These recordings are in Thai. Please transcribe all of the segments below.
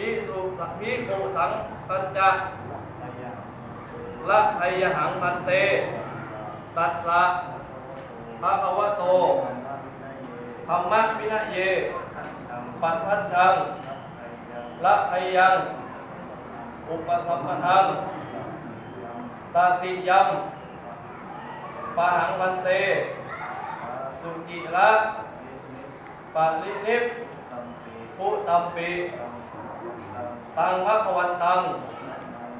พิสุพิปุสังกัจจะละไยหังพันเต ตัสสะภะคะวะโตธรรมะวินัยเย ปัจพัชชังละไยัง อุปสัมปทังตาติยัมปะหังพันเต สุกิละปะลินิพุตัมปิ ตังภะคะวันตัง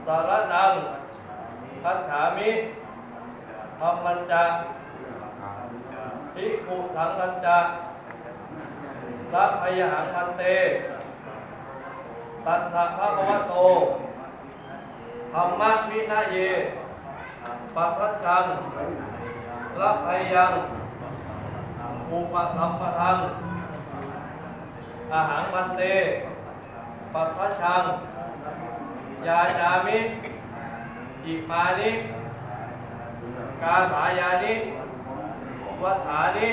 สารนังคัจฉามิธรรมันจะภิกขุสังคันจะละพยหังพันเต ตัสสะภะควะโตธรรมะวินะเยปัพพัชชังละพยังอุปสัมปทังอาหังพันเต ปัพพัชชัง ยาจามิ อิมานิ กาสายานิวัฏฐานิ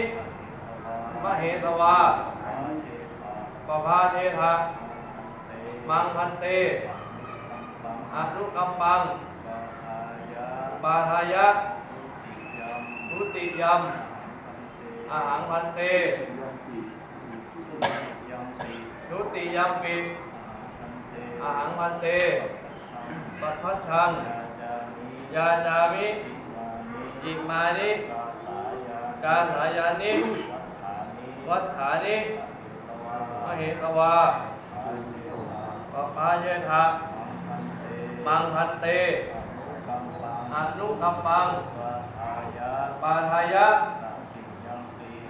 มเหสวาปภาเทธะมังพันเตอนุกัมปัง ปาทายะทุติยัมอาหังพันเตทุติยัมปิ อาหังพันเตปัทพัชชังยาจามิอิมานิกาสายานิวัฏฐานิมเหตวาปปาเยธะมังพันเตอนุกัมปังปาทายะ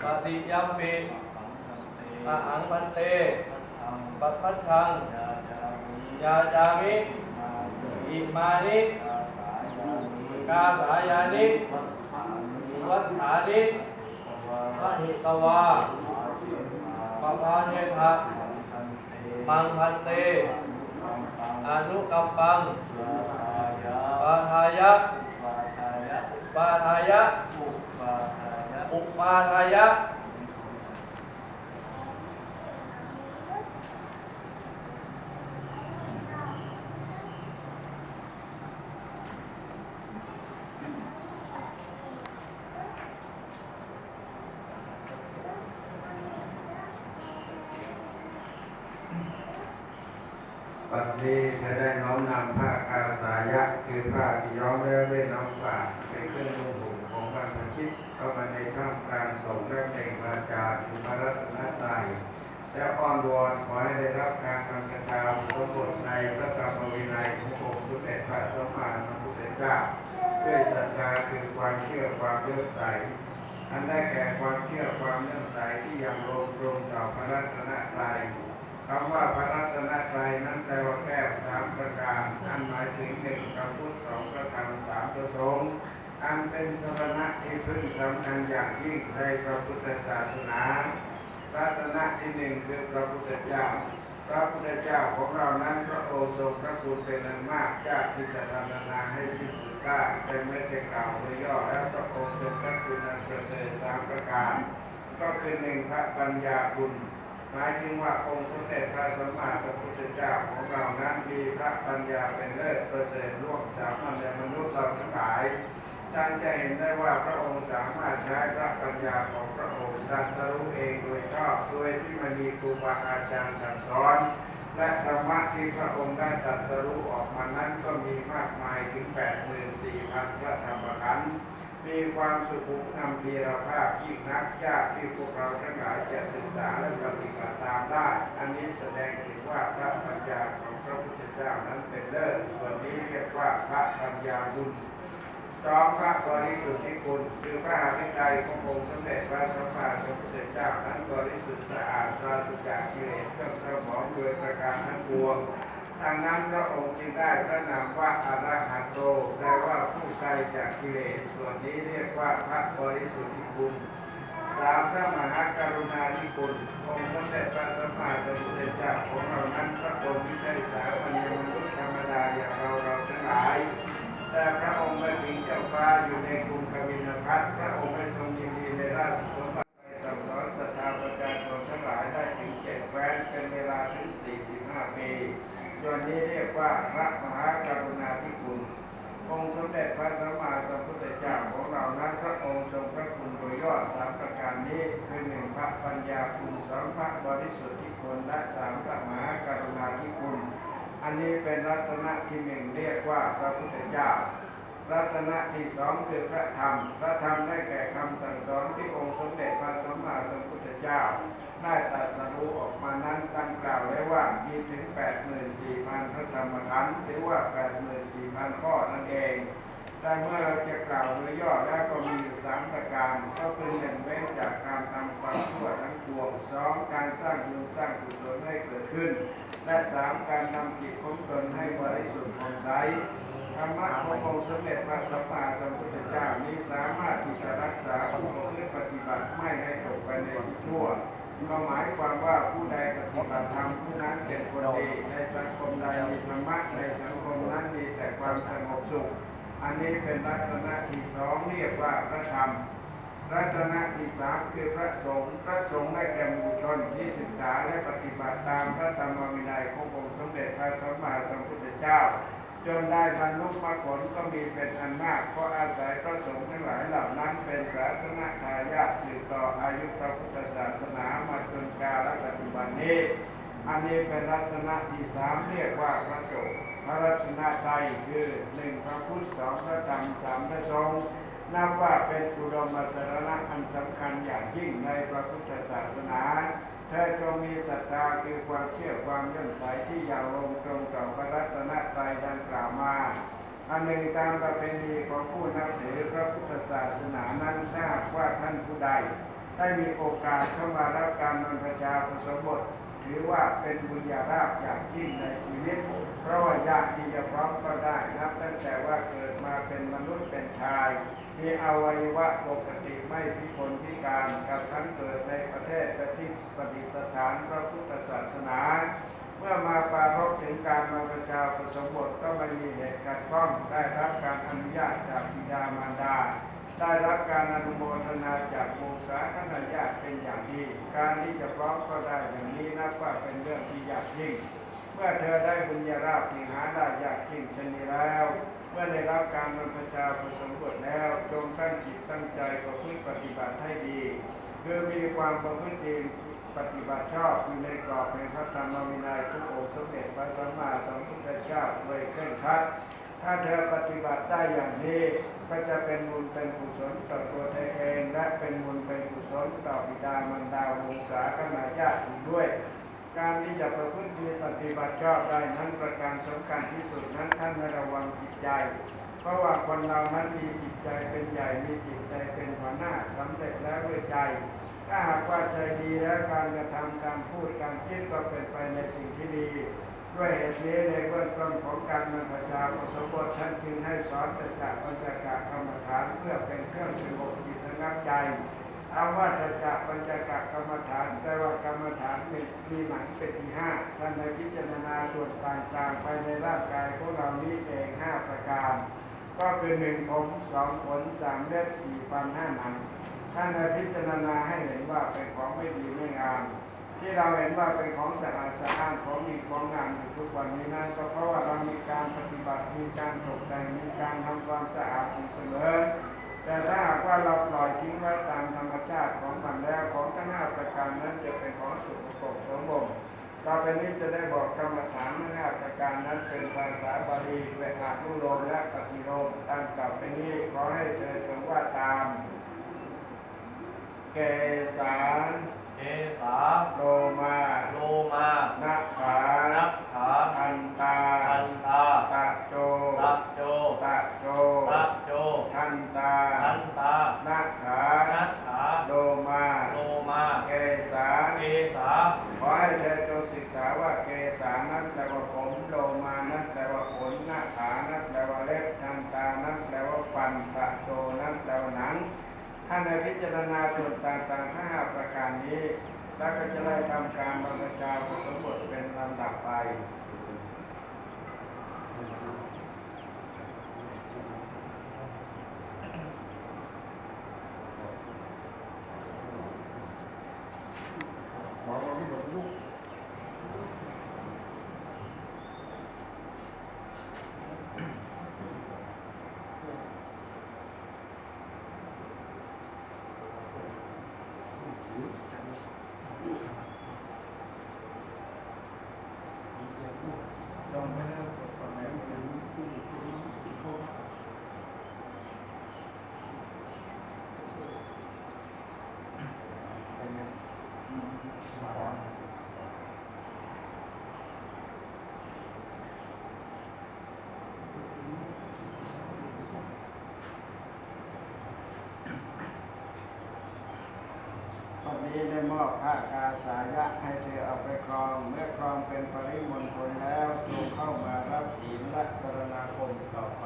ปฏิยัมปิอาหังพันเตปัพพัชชัง ยาจามิอิมานิกาสายานิวัฏฐานิมหิตวาปปาเยธะมังพันเตอนุกัมปังปาทายะปาทายะอุปาทายะ ปัจนี้จะได้น้อมนำผ้ากาสายะ คือผ้าที่ย้อมแล้วด้วยน้ำฝาดเป็นเครื่องนุ่งห่มของบรรพชิตเข้ามาในท่ามกลางสงฆ์และเปล่งวาจาคือพระรัตนตรัยและอ้อนวอนขอให้ได้รับการกำกระทำสมบทในพระธรรมวินัยขององค์สมเด็จพระสัมมาสัมพุทธเจ้าด้วยศรัทธาคือความเชื่อความเลื่อมใสอันได้แก่ความเชื่อความเลื่อมใสที่ยังลงตรงต่อพระรัตนตรัย คำว่าพระรัตนตรัยนั้นแปลว่าแก้วสามประการอันหมายถึงหนึ่งพระพุทธสองพระธรรสามพระสงฆ์อันเป็นสรณะที่พึ่งสำคัญอย่างยิ่งในพระพุทธศาสนารัตนะที่หนึ่งคือพระพุทธเจ้า พระพุทธเจ้าของเรานั้นพระโอษฐ์ทรงพระคุณเป็นอันมากยากที่จะทำนาให้สิ้นสุดได้แต่ไม่ใช่กล่าวโดยย่อแล้วพระองค์พระคุณอันประเสริฐสามประการ ก็คือหนึ่งพระปัญญาคุณ หมายถึงว่าองค์สมเด็จพระสัมมาสัมพุทธเจ้าของเรานั้นมีพระปัญญาเป็นเลิศประเสริฐร่วมสามัญในมนุษย์เราทั้งหลายท่านจะเห็นได้ว่าพระองค์สามารถใช้พระปัญญาของพระองค์ตรัสรู้เองโดยชอบโดยที่ไม่มีครูบาอาจารย์สั่งสอน และธรรมะที่พระองค์ได้ตรัสรู้ออกมานั้นก็มีมากมายถึง 84,000 พระธรรมขันธ์ มีความสุขุมนำพีรภาพยิ่งนักยากที่พวกเราทั้งหลายจะศึกษาและปฏิบัติตามได้ อันนี้แสดงถึงว่าพระปัญญาของพระพุทธเจ้านั้นเป็นเลิศส่วนนี้เรียกว่าพระปัญญาบุญสองพระบริสุทธิคุณคือพระหฤทัยขององค์สมเด็จพระสัมมาสัมพุทธเจ้านั้นบริสุทธิ์สะอาดปราศจากกิเลสเครื่องเศร้าหมองโดยประการทั้งปวง ดังนั้นพระองค์จึงได้พระนามว่าอรหันโตแปลว่าผู้ไกลจากกิเลสส่วนนี้เรียกว่าพระบริสุทธิคุณสามพระมหากรุณาธิคุณองค์สมเด็จพระสัมมาสัมพุทธเจ้าของเรานั้นพระองค์ไม่ใช่สามัญมนุษย์ธรรมดาอย่างเราเราทั้งหลายแต่พระองค์ไม่ถึงเจ้าฟ้าอยู่ในกรุงกบิลพัทพระองค์ไม่ทรงยินดีในราชสมบัติไปสั่งสอนศรัทธาประชาชนทั้งหลายได้ถึงเจ็ดแคว้นเป็นเวลาถึง 45 ปี ส่ว นี้เรียกว่าพระมหากรุณาธิคุณ องค์สมเด็จพระสัมมาสัมพุทธเจ้าของเรานั้นพระองค์ทรงพระคุณโดยย่อสามประการนี้คือหนึ่งพระปัญญาคุณสองพระบริสุทธิคุณและสามพระมหากรุณาธิคุณ อันนี้เป็นรัตนะที่หนึ่งเรียกว่าพระพุทธเจ้ารัตนะที่สองคือพระธรรม พระธรรมได้แก่คำสั่งสอนที่องค์สมเด็จพระสัมมาสัมพุทธเจ้า ได้ตรัสรู้ออกมานั้นดังกล่าวไว้ว่ามีถึง 84,000 พระธรรมขันธ์หรือว่า 84,000 ข้อนั่นเอง แต่เมื่อเราจะกล่าวโดยย่อแล้วก็มีสามประการก็คือหนึ่งเว้นจากการทำความชั่วทั้งปวงสองการสร้างบุญสร้างกุศลให้เกิดขึ้น และสามการนำจิตของตนให้บริสุทธิ์ผ่องใสธรรมะขององค์สมเด็จพระสัมมาสัมพุทธเจ้านี้สามารถที่จะรักษาผู้ประพฤติปฏิบัติไม่ให้ตกไปในที่ชั่ว ก็หมายความว่าผู้ใดปฏิบัติธรรมผู้นั้นเป็นคนดีในสังคมใดมีธรรมะในสังคมนั้นมีแต่ความสงบสุข อันนี้เป็นรัตนะที่สองเรียกว่าพระธรรมรัตนะที่สามคือพระสงฆ์พระสงฆ์ได้แก่หมู่ชนที่ศึกษาและปฏิบัติตามพระธรรมวินัยขององค์สมเด็จพระสัมมาสัมพุทธเจ้า จนได้บรรลุมรรคผลก็มีเป็นอันมากเพราะอาศัยพระสงฆ์ทั้งหลายเหล่านั้นเป็นศาสนาทายาทสืบต่ออายุพระพุทธศาสนามาจนกาลปัจจุบันนี้ อันนี้เป็นรัตนะที่สามเรียกว่าพระสงฆ์พระรัตนตรัยคือหนึ่งพระพุทธสองพระธรรมสามพระสงฆ์นับว่าเป็นอุดมสรณะอันสำคัญอย่างยิ่งในพระพุทธศาสนา เธอจงมีศรัทธาคือความเชื่อความเลื่อมใสที่ยาวลงตรงต่อพระรัตนตรัยดังกล่าวมาอันหนึ่งตามประเพณีของผู้นับถือพระพุทธศาสนานั้นทราบว่าท่านผู้ใด ได้มีโอกาสเข้ามารับการบรรพชาผสมบท ถือว่าเป็นบุญญาราภอย่างยิ่งในชีวิต เพราะว่าญาติที่จะพร้อมก็ได้นับตั้งแต่ว่าเกิดมาเป็นมนุษย์เป็นชาย มีอวัยวะปกติไม่พิกลพิการกับทั้งเกิดในประเทศประที่ปฏิสถานพระพุทธศาสนา เมื่อมาปรารภถึงการมาประชาผสมบทก็ไม่มีเหตุขัดข้องได้รับการอนุญาตจากบิดามารดา ได้รับการอนุโมทนาจากมูสาคณะญาติเป็นอย่างดี การที่จะพร้อมก็ได้อย่างนี้นับว่าเป็นเรื่องที่ยากยิ่ง เมื่อเธอได้บุญญาราภที่หาได้ยากยิ่งเช่นนี้แล้ว เมื่อได้รับการบรรพชาผสมบทแล้วจงตั้งจิตตั้งใจประพฤติปฏิบัติให้ดีคือมีความประพฤติดีปฏิบัติชอบอยู่ในกรอบแห่งพระธรรมวินัยทุกองค์สมเด็จพระสัมมาสัมพุทธเจ้าโดยเคร่งครัดถ้าเธอปฏิบัติได้อย่างนี้ ก็จะเป็นบุญเป็นกุศลต่อตัวเธอเองและเป็นบุญเป็นกุศลต่อบิดามารดาวงศาคณาญาติอีกด้วย การที่จะประพฤติดีปฏิบัติชอบได้นั้นประการสำคัญที่สุดนั้นท่านให้ระวังจิตใจ เพราะว่าคนเรานั้นมีจิตใจเป็นใหญ่มีจิตใจเป็นหัวหน้าสำเร็จแล้วด้วยใจ ถ้าหากว่าใจดีแล้วการกระทำการพูดการคิดก็เป็นไปในสิ่งที่ดี ด้วยเหตุนี้ในเบื้องต้นของการบรรพชาอุปสมบทท่านจึงให้สอนแต่จากปัญจกะกรรมฐานเพื่อเป็นเครื่องสงบจิตระงับใจคำว่าแต่จากปัญจกะกรรมฐานแปลว่ากรรมฐานเป็นมีหนังเป็นที่ห้าท่านในพิจารณาส่วนต่างๆภายในร่างกายของเรานี้เองห้าประการ ก็คือหนึ่งผมสองขนสามเล็บสี่ฟันห้าหนัง ท่านได้พิจารณาให้เห็นว่าเป็นของไม่ดีไม่งาม ที่เราเห็นว่าเป็นของสะอาดสะอ้านของมีของงามอยู่ทุกวันนี้นั้นก็เพราะว่าเรามีการปฏิบัติมีการตกแต่งมีการทำความสะอาดอยู่เสมอแต่ถ้าหากว่าเราปล่อยทิ้งไว้ตามธรรมชาติของมันแล้วของทั้งห้าประการนั้นจะเป็นของสุขปกสมบูรณ์ต่อไปนี้จะได้บอกกรรมฐานทั้งห้าประการนั้นเป็นภาษาบาลีเวทานุโลมและปฏิโลมตามกลับไปนี้ขอให้เธอจงว่าตาม เกสารเกสาโลมาโลมานักขานักขาอันตาทันตาตะโจตะโจตะโจตะโจทันตาทันตานักขานักขาโลมาโลมาเกสาเกสาขอให้เธอจงศึกษาว่าเกสานั้นแปลว่าผมโลมานั้นแปลว่าขนหน้าขานั้นแปลว่าเล็บทันตานั้นแปลว่าฟันตะโจนั้นแปลว่าหนัง ท่านในพิจารณาส่วนต่างๆทั้งห้าประการนี้ แล้วก็จะได้ทำการบรรจาอุปสมบทเป็นลำดับไป หมอเราไม่หมดลูก อบ พระกาสายะให้เธอเอาไปครอง เมื่อครองเป็นปริมณฑลแล้วจงเข้ามารับศีลและสรณาคมต่อไป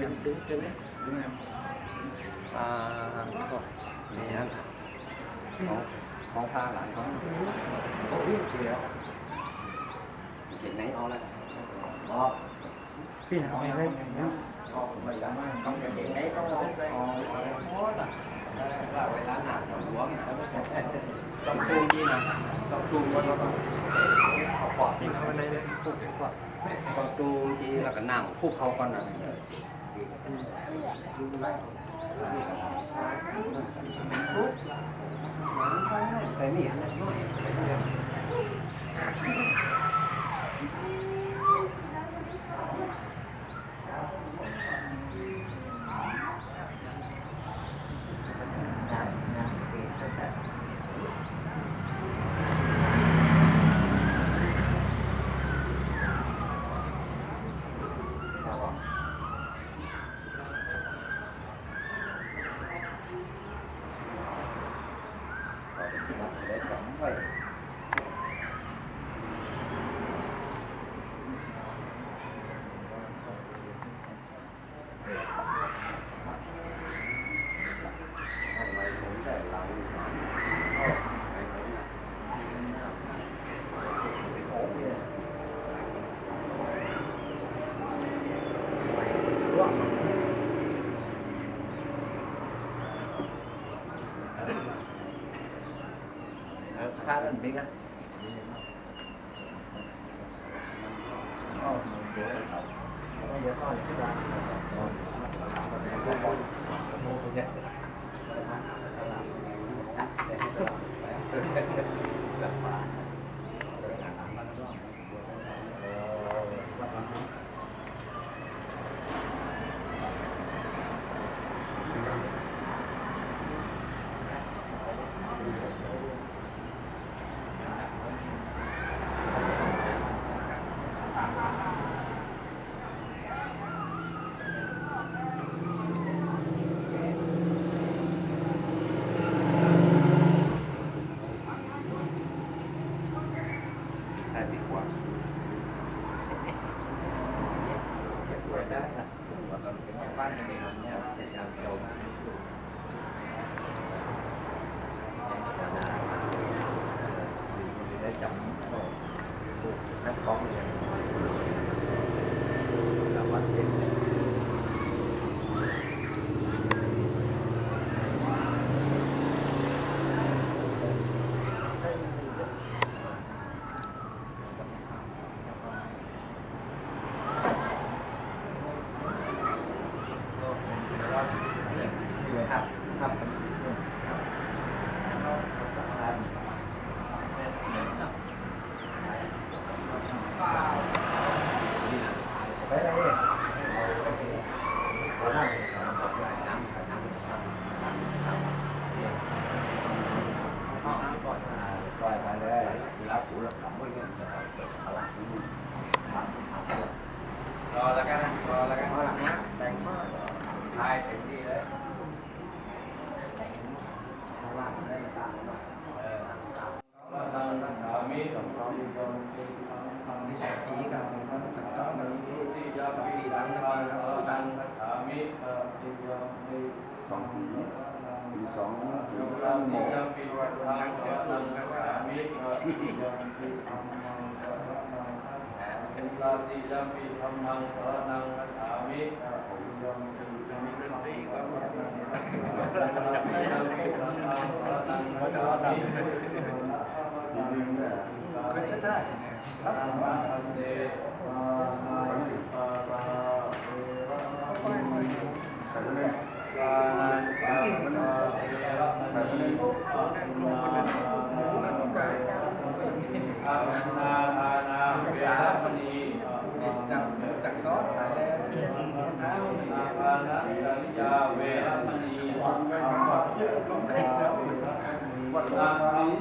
ดึงดึงดึงดึงดึงอ่าก็นี่นะของของพาหลานเของโอ้ยเดี๋ยวเจ็บไหนเอาละอ๋อพี่เอาไปเลยนะออกไปแล้วต้องเจ็บไหนต้องลองใส่อ๋อโอ้ล่ะว่าเวลาหนักสมหัวมันจะไม่ต้องตูนี่นะต้องตูก็ต้องเอาปอดที่เขาได้เลยพูดถึงปอดต้องตูจีแล้วก็นั่งคุกเขาก่อนนะ ใส่มีอัน นั้น นิสัยดีครับมีความถูกต้องในสองปีหลังจากนี้ครับสุสานมีสองปีสองปีสองปีลาติยัมปิธรรมังสรนังคัจฉามิยัมปิสัมมิทังยัมปิธรรมังสรนังคัจฉามิ ก็จะได้รับธัมมังอันเตใส่ไปเลยกานันกาเวระมณีอานาอานาเวรมณีจากจากซอสหายแล้วน้าอาภาณจริยวรมณีอาธรรม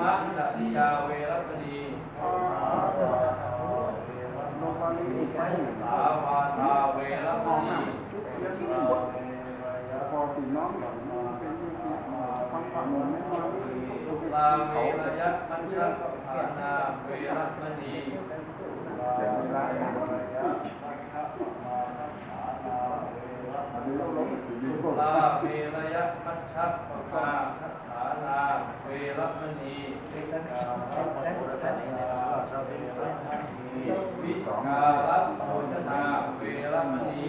ะยาเว สาวาทาเวรมณีพอตีน้องแบบนี้เป็นฟังฝั่งมันไม่มาสุลาเวรยะมัญชภานาเวรมณีแต่เวลาอันนี้เราลงถึงดีกสุว่าลาเวรยะมัญชภาฐานาเวรมณีวิกาลัโภชนาเวรมณี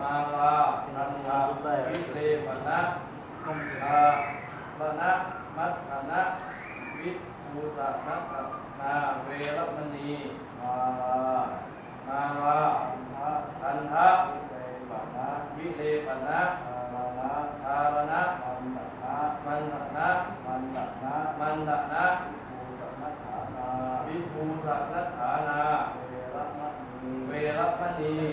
มาลานันทาวิเลปนะอาปนะมัทนะวิภูสะนักนาเวรมณีมาลามาลาอันทะวิเลปนะทารณะมันนะมันนะมันนะวิภูสะนัฐานาเวรม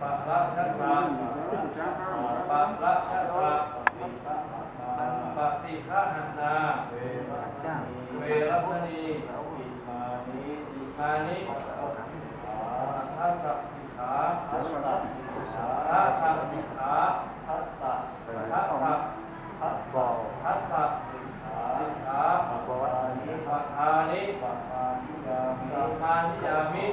จจเพตวานัจจเพตวาวิตาวิสูชัสนาเวรมณียาสยนะมันาเวรมณียาตลูปะละชัตตาปะละชัตตาปฏิฆาหันนาเวรมณีอิมานิทัสสะสิขาทัสสะทัสสะสิขาทัสสะทัสสะทัสสะทัสสะสิกขาปัฏฐานิสัมมานิยามิ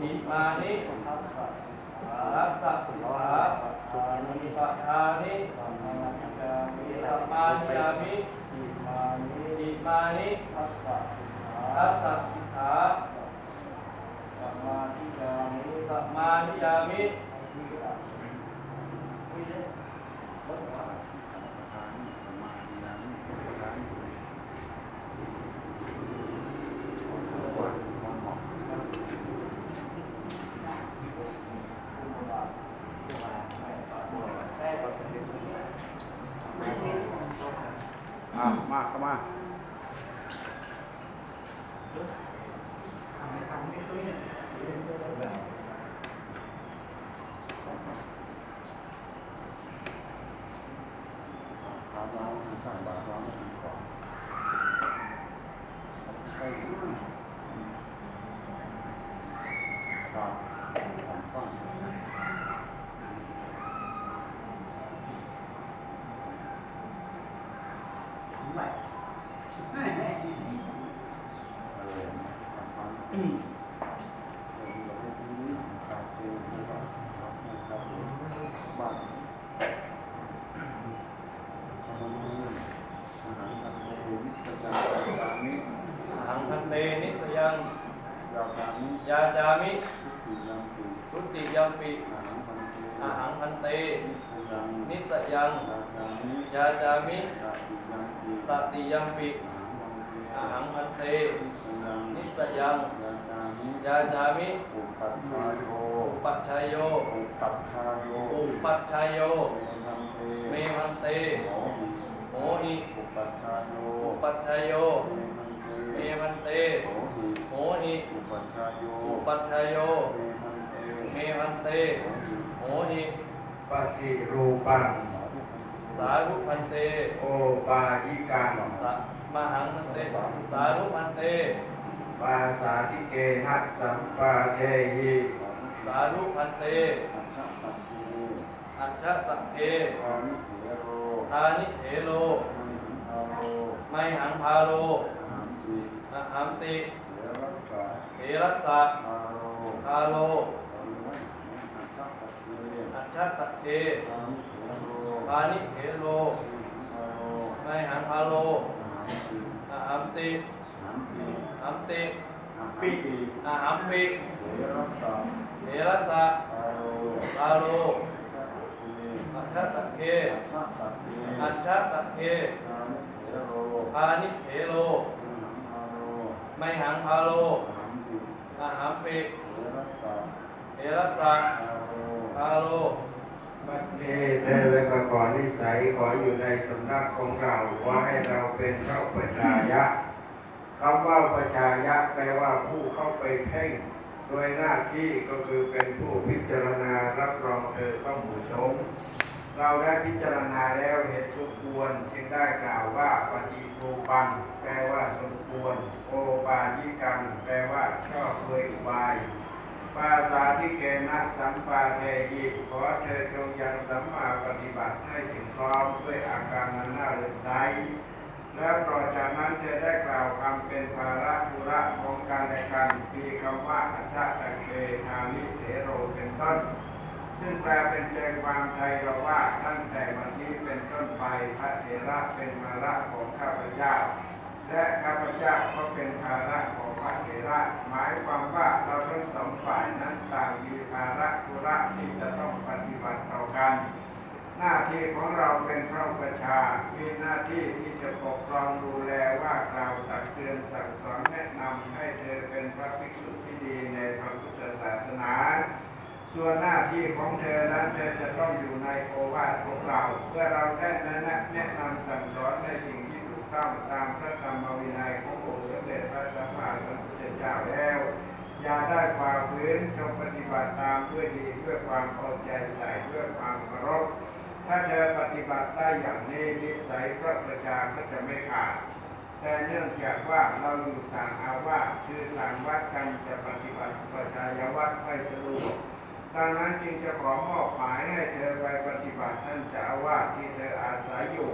อิมานิทัสสะสิกขาปัฏฐานิสัมมานิยามิอิมานิทัสสะทัสสะสิกขาสัมมานิยามิสัมมานิยามิ อะมาเข้ามาถามเราสั่งบาตรเราไม่ถึงก่อนไปนู่นครับผมฟัง หังพัน เตนิสยังยาจามิทุติยัมปิอาหังพันเต นิสยังยาจามิตติยัมปิอาหังพันเต นิสยังยาจามิอุปัฏฐายโยอุปัชชัยโยอุปัฏฐายโยอุปัชชัยโยเมหันเตมพันเตโหหิอุปัฏฐายโยอุปัชชัยโย เมหันเตเมพันเตโหหิโหหิอุปัชฌายโยอุปัชชยโยเมมันเตเมหันเตโหหิปฏิรูปังสาธุพันเตโอปายิกังสะมหังพันเตสาธุพันเตปาสาธิเกนะสัมปาเทหิสาธุพันเตอัจฉตัสสีอัจฉตะเกอานิเถโรทานิเถโลมังหังอาโรไมหังพาโลหัง ติอะหัมติเถรัสสะเถรัสสะอาโรพาโลอัจฉตัสสีอัจฉตะเกอานิเถโรทานิเถโลอาโรไมหังพาโลหังติอะหัมติหังติหัมติหังปิอะหัมปิเถรัสสะเถรัสสะอาโรพาโลอัจฉตัสสีอัจฉตะเกอัจฉตัสสีอัจฉตะเกอานิเถโร ไม่หังพาโลอะหัมปิเถรัสะเถรัสะอาพาโลบัดนี้เธอและก็ขอนิสัยขออยู่ในสำนักของเราขอให้เราเป็นพระปัญญายะคำว่าปัญญายะแปลว่าผู้เข้าไปเพ่งโดยหน้าที่ก็คือเป็นผู้พิจารณารับรองเธอเข้าหมู่ชม เราได้พิจารณาแล้วเห็นสมควรจึงได้กล่าวว่าปฏิปูปังแปลว่าสมควรโอปายิกังแปลว่าชอบโดยอุบายปาสาธิเกนะสัมปาเทหิขอเธอจงยังสัมมาปฏิบัติให้ถึงพร้อมด้วยอาการนั้นน่าเลื่อมใสแล้วต่อจากนั้นเธอได้กล่าวคำเป็นภาระธุระของการและกันมีคำว่าอัจฉตะเกนามิเถโรเป็นต้น ซึ่งแปลเป็นใจความไทยเราว่าตั้งแต่วันนี้เป็นต้นไปพระเถระเป็นภาระของข้าพเจ้า และข้าพเจ้าก็เป็นภาระของพระเถระหมายความว่าเราทั้งสองฝ่ายนั้นต่างมีภาระธุระที่จะต้องปฏิบัติต่อกัน หน้าที่ของเราเป็นพระประชามีหน้าที่ที่จะปกครองดูแลว่ากล่าวตักเตือนสั่งสอนแนะนำให้เธอเป็นพระภิกษุที่ดีในพระพุทธศาสนา ส่วนหน้าที่ของเธอนั้นเธอจะต้องอยู่ในโอวาทของเรา เพื่อเราได้แนะแนะนำสั่งสอนในสิ่งที่ถูกต้องตามพระธรรมวินัยขององค์สมเด็จพระสัมมาสัมพุทธเจ้าแล้ว อย่าได้ฝ่าฝืนจงปฏิบัติตามด้วยดีด้วยความเอใจใส่ด้วยความเคารพถ้าเธอปฏิบัติได้อย่างนี้นิสัยพระประชาก็จะไม่ขาดแต่เนื่องจากว่าเราอยู่ต่างอาวาสคือต่างวัดกันจะปฏิบัติประชายวัดไม่สะดวก ดังนั้นจึงจะขอมอบหมายให้เธอไปปฏิบัติท่านเจ้าวาที่เธออาศัยอยู่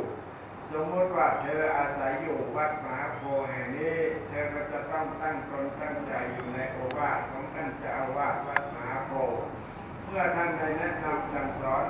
สมมติว่าเธออาศัยอยู่วัดมหาโพแห่งนี้ เธอก็จะต้องตั้งตนตั้งใจอยู่ในโอวาทของท่านเจ้าอาวาสวัดมหาโพเมื่อท่านได้แนะนำสั่งสอน